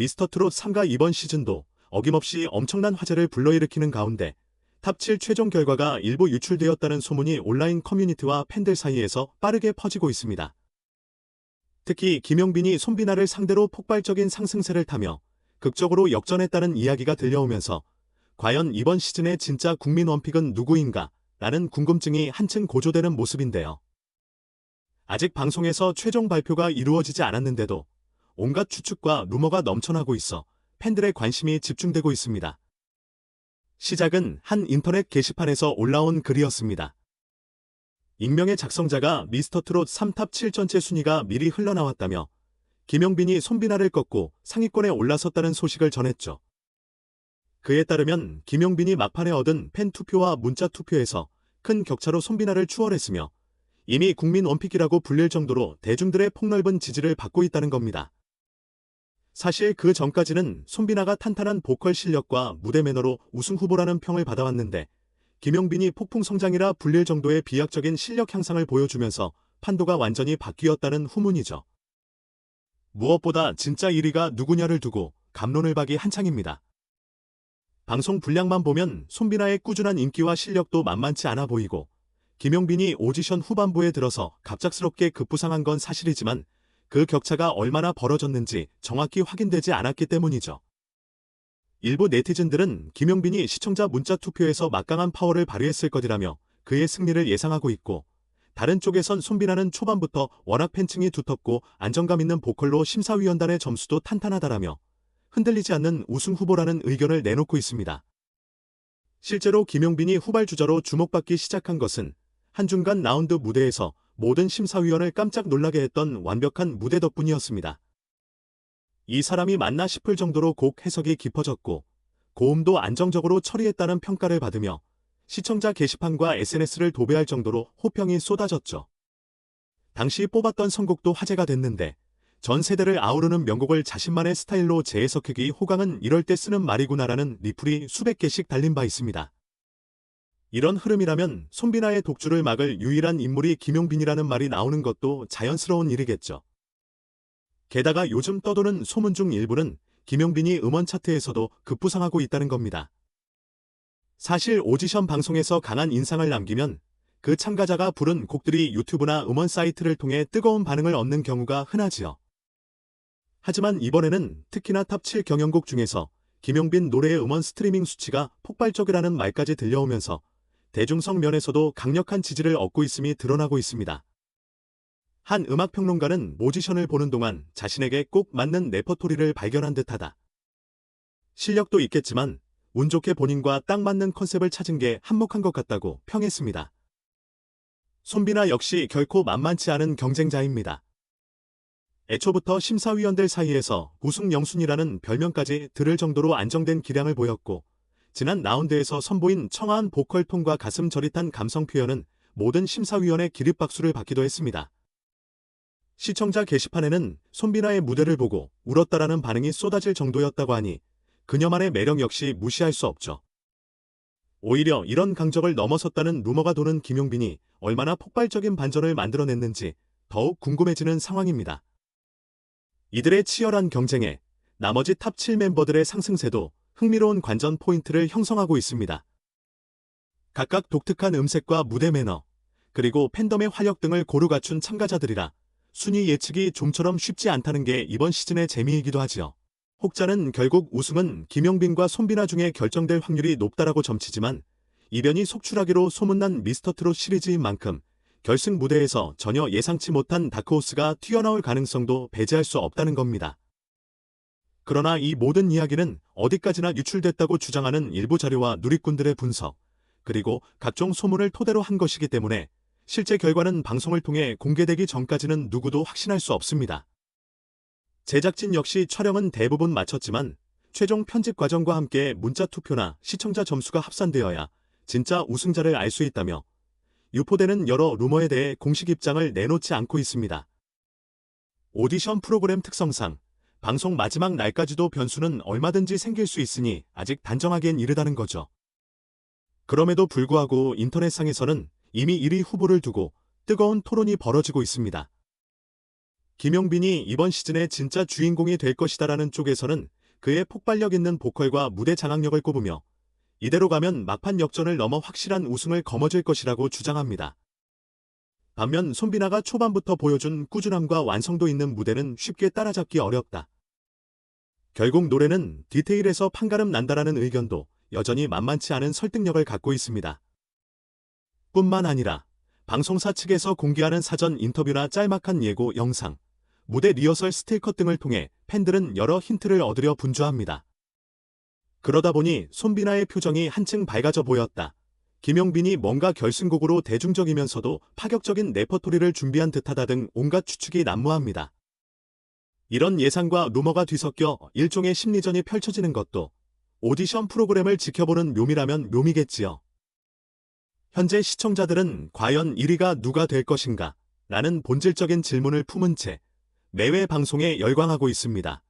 미스터트롯 3가 이번 시즌도 어김없이 엄청난 화제를 불러일으키는 가운데 탑7 최종 결과가 일부 유출되었다는 소문이 온라인 커뮤니티와 팬들 사이에서 빠르게 퍼지고 있습니다. 특히 김용빈이 손비나를 상대로 폭발적인 상승세를 타며 극적으로 역전했다는 이야기가 들려오면서 과연 이번 시즌의 진짜 국민 원픽은 누구인가? 라는 궁금증이 한층 고조되는 모습인데요. 아직 방송에서 최종 발표가 이루어지지 않았는데도 온갖 추측과 루머가 넘쳐나고 있어 팬들의 관심이 집중되고 있습니다. 시작은 한 인터넷 게시판에서 올라온 글이었습니다. 익명의 작성자가 미스터트롯 3탑 7전체 순위가 미리 흘러나왔다며 김용빈이 손비나를 꺾고 상위권에 올라섰다는 소식을 전했죠. 그에 따르면 김용빈이 막판에 얻은 팬 투표와 문자 투표에서 큰 격차로 손비나를 추월했으며 이미 국민 원픽이라고 불릴 정도로 대중들의 폭넓은 지지를 받고 있다는 겁니다. 사실 그 전까지는 손비나가 탄탄한 보컬 실력과 무대 매너로 우승 후보라는 평을 받아왔는데 김용빈이 폭풍 성장이라 불릴 정도의 비약적인 실력 향상을 보여주면서 판도가 완전히 바뀌었다는 후문이죠. 무엇보다 진짜 1위가 누구냐를 두고 감론을 박이 한창입니다. 방송 분량만 보면 손비나의 꾸준한 인기와 실력도 만만치 않아 보이고 김용빈이 오디션 후반부에 들어서 갑작스럽게 급부상한 건 사실이지만 그 격차가 얼마나 벌어졌는지 정확히 확인되지 않았기 때문이죠. 일부 네티즌들은 김용빈이 시청자 문자 투표에서 막강한 파워를 발휘했을 것이라며 그의 승리를 예상하고 있고 다른 쪽에선 손비나는 초반부터 워낙 팬층이 두텁고 안정감 있는 보컬로 심사위원단의 점수도 탄탄하다라며 흔들리지 않는 우승 후보라는 의견을 내놓고 있습니다. 실제로 김용빈이 후발주자로 주목받기 시작한 것은 한중간 라운드 무대에서 모든 심사위원을 깜짝 놀라게 했던 완벽한 무대 덕분이었습니다. 이 사람이 맞나 싶을 정도로 곡 해석이 깊어졌고 고음도 안정적으로 처리했다는 평가를 받으며 시청자 게시판과 SNS를 도배할 정도로 호평이 쏟아졌죠. 당시 뽑았던 선곡도 화제가 됐는데 전 세대를 아우르는 명곡을 자신만의 스타일로 재해석하기 호강은 이럴 때 쓰는 말이구나라는 리플이 수백 개씩 달린 바 있습니다. 이런 흐름이라면 손비나의 독주를 막을 유일한 인물이 김용빈이라는 말이 나오는 것도 자연스러운 일이겠죠. 게다가 요즘 떠도는 소문 중 일부는 김용빈이 음원 차트에서도 급부상하고 있다는 겁니다. 사실 오디션 방송에서 강한 인상을 남기면 그 참가자가 부른 곡들이 유튜브나 음원 사이트를 통해 뜨거운 반응을 얻는 경우가 흔하지요. 하지만 이번에는 특히나 탑7 경연곡 중에서 김용빈 노래의 음원 스트리밍 수치가 폭발적이라는 말까지 들려오면서 대중성 면에서도 강력한 지지를 얻고 있음이 드러나고 있습니다. 한 음악평론가는 모지션을 보는 동안 자신에게 꼭 맞는 레퍼토리를 발견한 듯하다. 실력도 있겠지만 운 좋게 본인과 딱 맞는 컨셉을 찾은 게 한몫한 것 같다고 평했습니다. 손비나 역시 결코 만만치 않은 경쟁자입니다. 애초부터 심사위원들 사이에서 우승 영순이라는 별명까지 들을 정도로 안정된 기량을 보였고 지난 라운드에서 선보인 청아한 보컬 톤과 가슴 저릿한 감성 표현은 모든 심사위원의 기립박수를 받기도 했습니다. 시청자 게시판에는 손비나의 무대를 보고 울었다라는 반응이 쏟아질 정도였다고 하니 그녀만의 매력 역시 무시할 수 없죠. 오히려 이런 강적을 넘어섰다는 루머가 도는 김용빈이 얼마나 폭발적인 반전을 만들어냈는지 더욱 궁금해지는 상황입니다. 이들의 치열한 경쟁에 나머지 탑 7 멤버들의 상승세도 흥미로운 관전 포인트를 형성하고 있습니다. 각각 독특한 음색과 무대 매너, 그리고 팬덤의 활력 등을 고루 갖춘 참가자들이라 순위 예측이 좀처럼 쉽지 않다는 게 이번 시즌의 재미이기도 하지요. 혹자는 결국 우승은 김용빈과 손비나 중에 결정될 확률이 높다라고 점치지만 이변이 속출하기로 소문난 미스터트롯 시리즈인 만큼 결승 무대에서 전혀 예상치 못한 다크호스가 튀어나올 가능성도 배제할 수 없다는 겁니다. 그러나 이 모든 이야기는 어디까지나 유출됐다고 주장하는 일부 자료와 누리꾼들의 분석, 그리고 각종 소문을 토대로 한 것이기 때문에 실제 결과는 방송을 통해 공개되기 전까지는 누구도 확신할 수 없습니다. 제작진 역시 촬영은 대부분 마쳤지만 최종 편집 과정과 함께 문자 투표나 시청자 점수가 합산되어야 진짜 우승자를 알 수 있다며 유포되는 여러 루머에 대해 공식 입장을 내놓지 않고 있습니다. 오디션 프로그램 특성상 방송 마지막 날까지도 변수는 얼마든지 생길 수 있으니 아직 단정하기엔 이르다는 거죠. 그럼에도 불구하고 인터넷상에서는 이미 1위 후보를 두고 뜨거운 토론이 벌어지고 있습니다. 김용빈이 이번 시즌의 진짜 주인공이 될 것이다라는 쪽에서는 그의 폭발력 있는 보컬과 무대 장악력을 꼽으며 이대로 가면 막판 역전을 넘어 확실한 우승을 거머쥘 것이라고 주장합니다. 반면 손비나가 초반부터 보여준 꾸준함과 완성도 있는 무대는 쉽게 따라잡기 어렵다. 결국 노래는 디테일에서 판가름 난다라는 의견도 여전히 만만치 않은 설득력을 갖고 있습니다. 뿐만 아니라 방송사 측에서 공개하는 사전 인터뷰나 짤막한 예고 영상, 무대 리허설 스틸컷 등을 통해 팬들은 여러 힌트를 얻으려 분주합니다. 그러다 보니 손비나의 표정이 한층 밝아져 보였다. 김용빈이 뭔가 결승곡으로 대중적이면서도 파격적인 레퍼토리를 준비한 듯하다 등 온갖 추측이 난무합니다. 이런 예상과 루머가 뒤섞여 일종의 심리전이 펼쳐지는 것도 오디션 프로그램을 지켜보는 묘미라면 묘미겠지요. 현재 시청자들은 과연 1위가 누가 될 것인가? 라는 본질적인 질문을 품은 채 매회 방송에 열광하고 있습니다.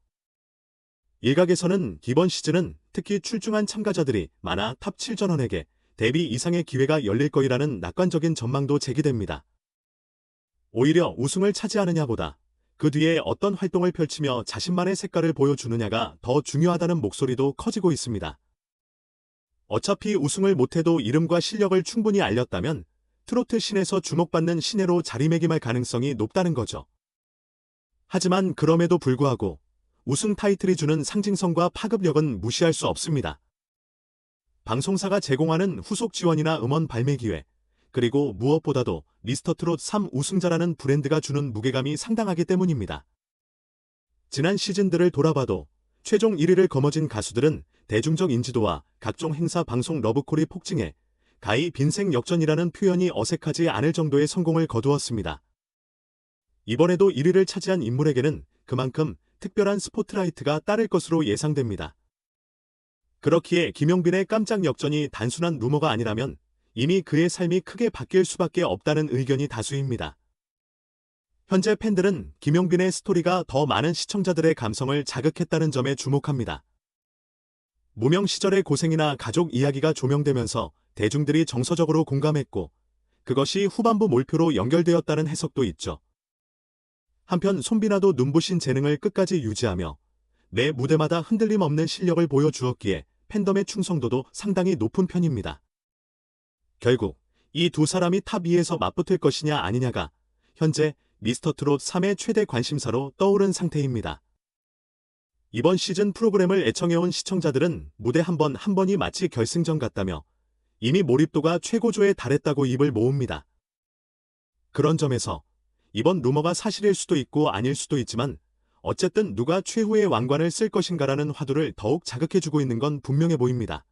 일각에서는 이번 시즌은 특히 출중한 참가자들이 많아 탑 7전원에게 데뷔 이상의 기회가 열릴 거이라는 낙관적인 전망도 제기됩니다. 오히려 우승을 차지하느냐보다 그 뒤에 어떤 활동을 펼치며 자신만의 색깔을 보여주느냐가 더 중요하다는 목소리도 커지고 있습니다. 어차피 우승을 못해도 이름과 실력을 충분히 알렸다면 트로트 신에서 주목받는 신예로 자리매김할 가능성이 높다는 거죠. 하지만 그럼에도 불구하고 우승 타이틀이 주는 상징성과 파급력은 무시할 수 없습니다. 방송사가 제공하는 후속 지원이나 음원 발매 기회, 그리고 무엇보다도 미스터 트롯 3 우승자라는 브랜드가 주는 무게감이 상당하기 때문입니다. 지난 시즌들을 돌아봐도 최종 1위를 거머쥔 가수들은 대중적 인지도와 각종 행사 방송 러브콜이 폭증해 가히 빈생 역전이라는 표현이 어색하지 않을 정도의 성공을 거두었습니다. 이번에도 1위를 차지한 인물에게는 그만큼 특별한 스포트라이트가 따를 것으로 예상됩니다. 그렇기에 김용빈의 깜짝 역전이 단순한 루머가 아니라면 이미 그의 삶이 크게 바뀔 수밖에 없다는 의견이 다수입니다. 현재 팬들은 김용빈의 스토리가 더 많은 시청자들의 감성을 자극했다는 점에 주목합니다. 무명 시절의 고생이나 가족 이야기가 조명되면서 대중들이 정서적으로 공감했고 그것이 후반부 몰표로 연결되었다는 해석도 있죠. 한편 손비나도 눈부신 재능을 끝까지 유지하며 매 무대마다 흔들림 없는 실력을 보여주었기에 팬덤의 충성도도 상당히 높은 편입니다. 결국 이 두 사람이 탑 2에서 맞붙을 것이냐 아니냐가 현재 미스터 트롯 3의 최대 관심사로 떠오른 상태입니다. 이번 시즌 프로그램을 애청해온 시청자들은 무대 한 번한 번이 마치 결승전 같다며 이미 몰입도가 최고조에 달했다고 입을 모읍니다. 그런 점에서 이번 루머가 사실일 수도 있고 아닐 수도 있지만 어쨌든 누가 최후의 왕관을 쓸 것인가라는 화두를 더욱 자극해주고 있는 건 분명해 보입니다.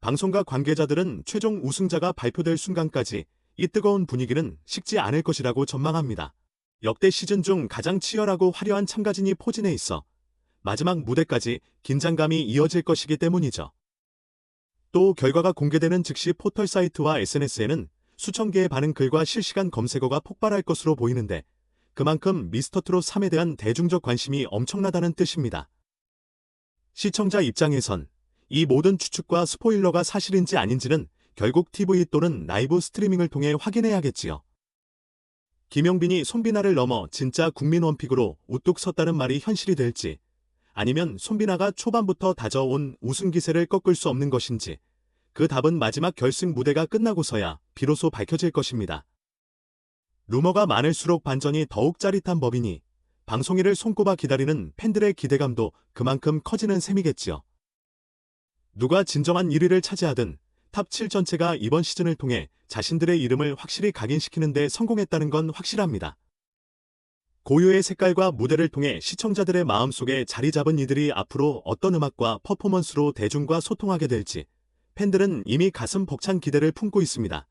방송과 관계자들은 최종 우승자가 발표될 순간까지 이 뜨거운 분위기는 식지 않을 것이라고 전망합니다. 역대 시즌 중 가장 치열하고 화려한 참가진이 포진해 있어 마지막 무대까지 긴장감이 이어질 것이기 때문이죠. 또 결과가 공개되는 즉시 포털 사이트와 SNS에는 수천 개의 반응 글과 실시간 검색어가 폭발할 것으로 보이는데 그만큼 미스터 트롯 3에 대한 대중적 관심이 엄청나다는 뜻입니다. 시청자 입장에선 이 모든 추측과 스포일러가 사실인지 아닌지는 결국 TV 또는 라이브 스트리밍을 통해 확인해야겠지요. 김용빈이 손비나를 넘어 진짜 국민 원픽으로 우뚝 섰다는 말이 현실이 될지 아니면 손비나가 초반부터 다져온 우승 기세를 꺾을 수 없는 것인지 그 답은 마지막 결승 무대가 끝나고서야 비로소 밝혀질 것입니다. 루머가 많을수록 반전이 더욱 짜릿한 법이니 방송일을 손꼽아 기다리는 팬들의 기대감도 그만큼 커지는 셈이겠지요. 누가 진정한 1위를 차지하든 탑7 전체가 이번 시즌을 통해 자신들의 이름을 확실히 각인시키는 데 성공했다는 건 확실합니다. 고유의 색깔과 무대를 통해 시청자들의 마음속에 자리 잡은 이들이 앞으로 어떤 음악과 퍼포먼스로 대중과 소통하게 될지 팬들은 이미 가슴 벅찬 기대를 품고 있습니다.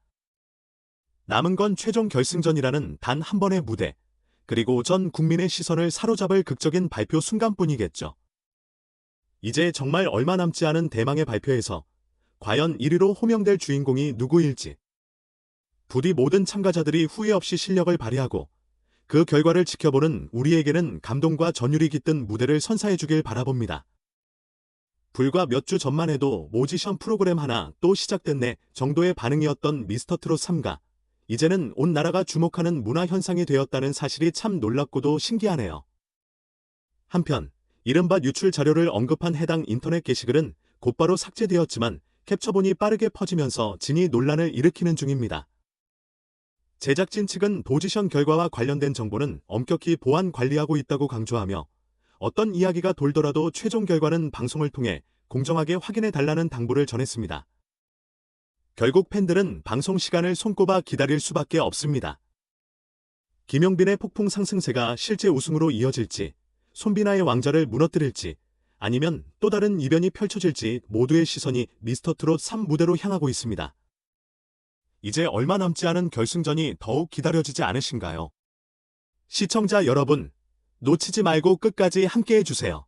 남은 건 최종 결승전이라는 단 한 번의 무대, 그리고 전 국민의 시선을 사로잡을 극적인 발표 순간뿐이겠죠. 이제 정말 얼마 남지 않은 대망의 발표에서 과연 1위로 호명될 주인공이 누구일지. 부디 모든 참가자들이 후회 없이 실력을 발휘하고 그 결과를 지켜보는 우리에게는 감동과 전율이 깃든 무대를 선사해주길 바라봅니다. 불과 몇 주 전만 해도 모지션 프로그램 하나 또 시작됐네 정도의 반응이었던 미스터 트롯 3가 이제는 온 나라가 주목하는 문화 현상이 되었다는 사실이 참 놀랍고도 신기하네요. 한편, 이른바 유출 자료를 언급한 해당 인터넷 게시글은 곧바로 삭제되었지만 캡처본이 빠르게 퍼지면서 진이 논란을 일으키는 중입니다. 제작진 측은 포지션 결과와 관련된 정보는 엄격히 보안 관리하고 있다고 강조하며 어떤 이야기가 돌더라도 최종 결과는 방송을 통해 공정하게 확인해 달라는 당부를 전했습니다. 결국 팬들은 방송 시간을 손꼽아 기다릴 수밖에 없습니다. 김용빈의 폭풍 상승세가 실제 우승으로 이어질지, 손비나의 왕자를 무너뜨릴지, 아니면 또 다른 이변이 펼쳐질지 모두의 시선이 미스터트롯 3 무대로 향하고 있습니다. 이제 얼마 남지 않은 결승전이 더욱 기다려지지 않으신가요? 시청자 여러분, 놓치지 말고 끝까지 함께 해주세요.